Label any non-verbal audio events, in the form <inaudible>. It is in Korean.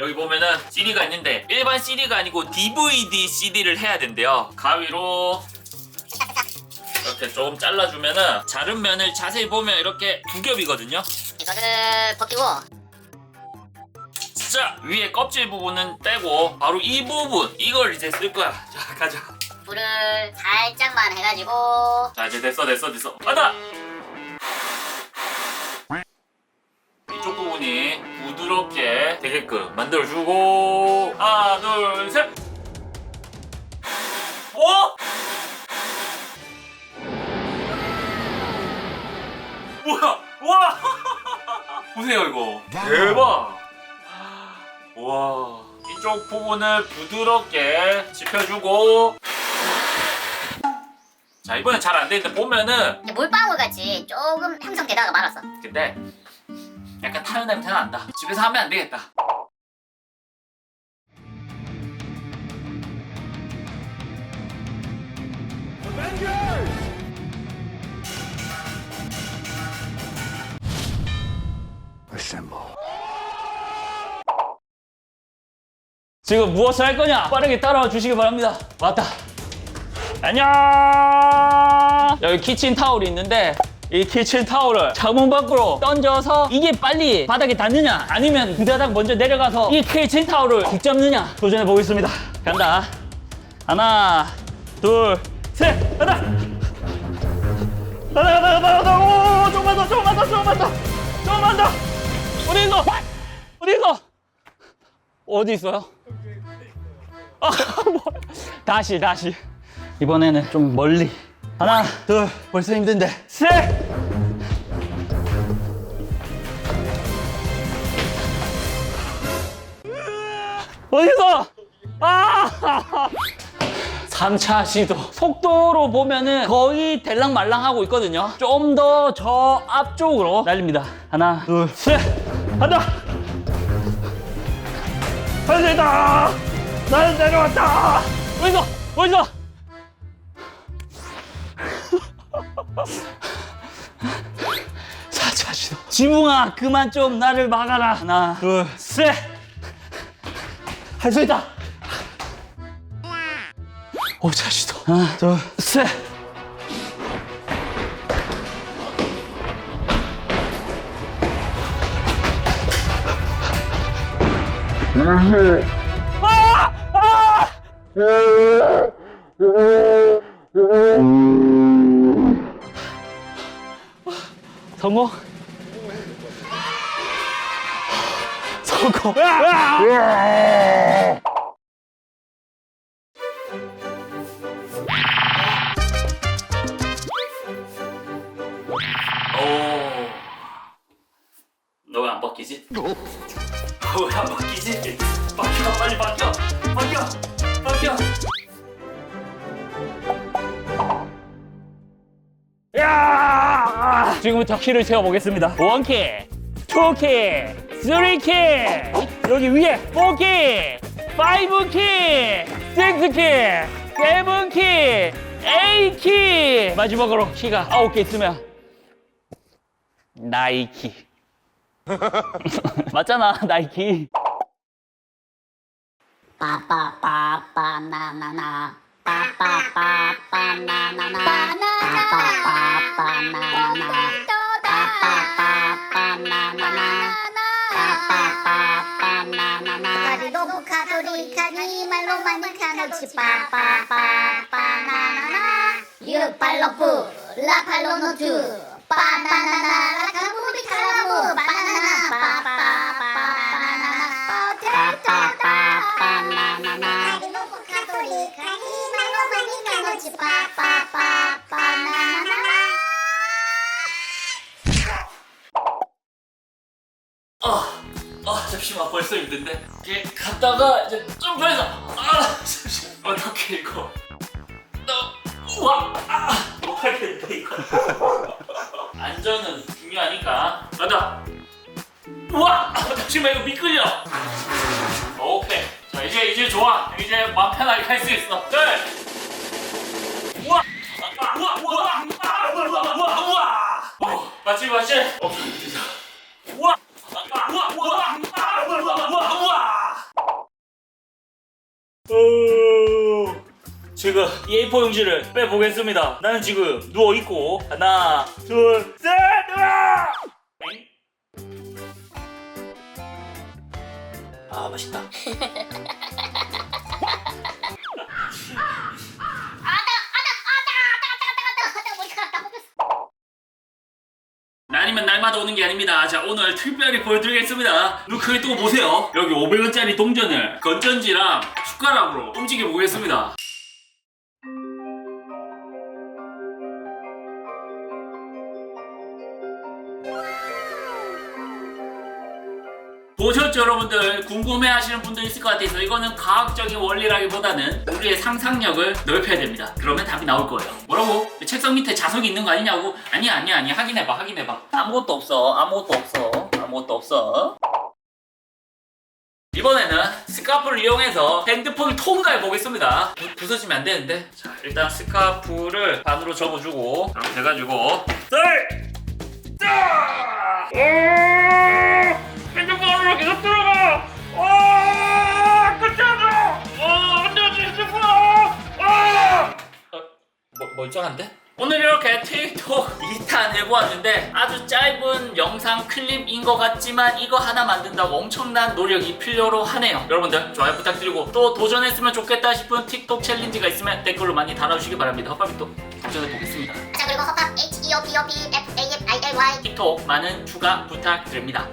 여기 보면은 CD가 있는데 일반 CD가 아니고 DVD CD를 해야 된대요. 가위로 이렇게 조금 잘라주면은 자른 면을 자세히 보면 이렇게 두 겹이거든요. 이거를 벗기고 자 위에 껍질 부분은 떼고 바로 이 부분 이걸 이제 쓸 거야. <laughs> 자 가자. 불을 살짝만 해가지고 자 이제 됐어 됐어 됐어. 가다. 이쪽 부분이 부드럽게 되게끔 만들어주고 하나 둘 셋. 오! 뭐야? 와! <laughs> 보세요 이거 대박! 와 이쪽 부분을 부드럽게 짚혀주고 자 이번엔 잘 안 되는데 보면은 이제 물방울 같이 조금 형성되다가 말았어. 근데 약간 타연 냄새 난다 집에서 하면 안 되겠다 지금 무엇을 할 거냐? 빠르게 따라와 주시기 바랍니다. 왔다. 안녕. 여기 키친 타올이 있는데 이 키친 타올을 창문 밖으로 던져서 이게 빨리 바닥에 닿느냐 아니면 그다닥 먼저 내려가서 이 키친 타올을 붙잡느냐 도전해 보겠습니다. 간다. 하나, 둘, 셋, 가다. 가다, 가다, 가다, 가다. 오, 조금만 더, 조금만 더, 조금만 더, 조금만 더. 어디 있어? 어디 있어? 어디 있어요? 아, <laughs> 뭐. 다시 다시 이번에는 좀 멀리 하나 둘 벌써 힘든데. 셋! 어디서? 아! 3차 시도. 속도로 보면은 거의 델랑말랑 하고 있거든요. 좀 더 저 앞쪽으로 날립니다. 하나 둘셋! 간다! 달리다 나는 내려왔다! 어디서? 어디서 사차 시도 지붕아 그만 좀 나를 막아라 하나 둘 셋 할 수 있다 오차 시도 하나 둘셋 성공? 성공. 오. 너왜안 바뀌지? 왜안 바뀌지? 지금부터 키를 세워보겠습니다. 원키 투키 쓰리키 여기 위에 포키 파이브키 식스키 세븐키 에이키. 마지막으로 키가 아홉 개 있으면 나이키. <laughs> 맞잖아 나이키. 빠빠빠빠 나나나 빠빠빠빠나나나 너무 카톨릭하니 말로만 이카노치 빠빠빠빠나나나 유팔로프 라팔로노투 바나나나 라카무비 카라무 아, 아 잠시만 벌써 힘든데? 이게 갔다가 이제 점프해서 아 잠시 어떻게 이거. 너 우와 아. 못하겠네 이거. 안전은 중요하니까. 가자 우와 아, 잠시만 이거 미끌려 오케이. 자 이제 이제 좋아. 이제 마음 편하게 할 수 있어. 둘 우와. 아, 우와 우와 아, 우와 우와 우와 우와. 어, 맞지 맞지 오케이 됐다 우와 우와 우와 우와 우와 우와 우와 지금 이 A4 용지를 빼보겠습니다. 나는 지금 누워 있고 하나, 둘, 셋, 으아! 엥? 아 맛있다. <laughs> 아니면 날마다 오는 게 아닙니다. 자, 오늘 특별히 보여드리겠습니다. 눈 크게 뜨고 보세요. 여기 500원짜리 동전을 건전지랑 숟가락으로 움직여 보겠습니다. 보셨죠 여러분들 궁금해하시는 분들 있을 것 같아서 이거는 과학적인 원리라기보다는 우리의 상상력을 넓혀야 됩니다 그러면 답이 나올 거예요 뭐라고? 책상 밑에 자석이 있는 거 아니냐고? 아니야 아니야 아니야 확인해봐 확인해봐 아무것도 없어 아무것도 없어 아무것도 없어 이번에는 스카프를 이용해서 핸드폰을 통과해 보겠습니다 부, 부서지면 안 되는데 자 일단 스카프를 반으로 접어주고 이렇게 해가지고 썰! 짜! 멀쩡한데? 오늘 이렇게 틱톡 2탄 <laughs> 해보았는데 아주 짧은 영상 클립인 것 같지만 이거 하나 만든다고 엄청난 노력이 필요로 하네요. 여러분들 좋아요 부탁드리고 또 도전했으면 좋겠다 싶은 틱톡 챌린지가 있으면 댓글로 많이 달아주시기 바랍니다. 헛밥이 또 도전해보겠습니다. 자 그리고 허팝 H E O P O P F A F I L Y. 틱톡 많은 추가 부탁드립니다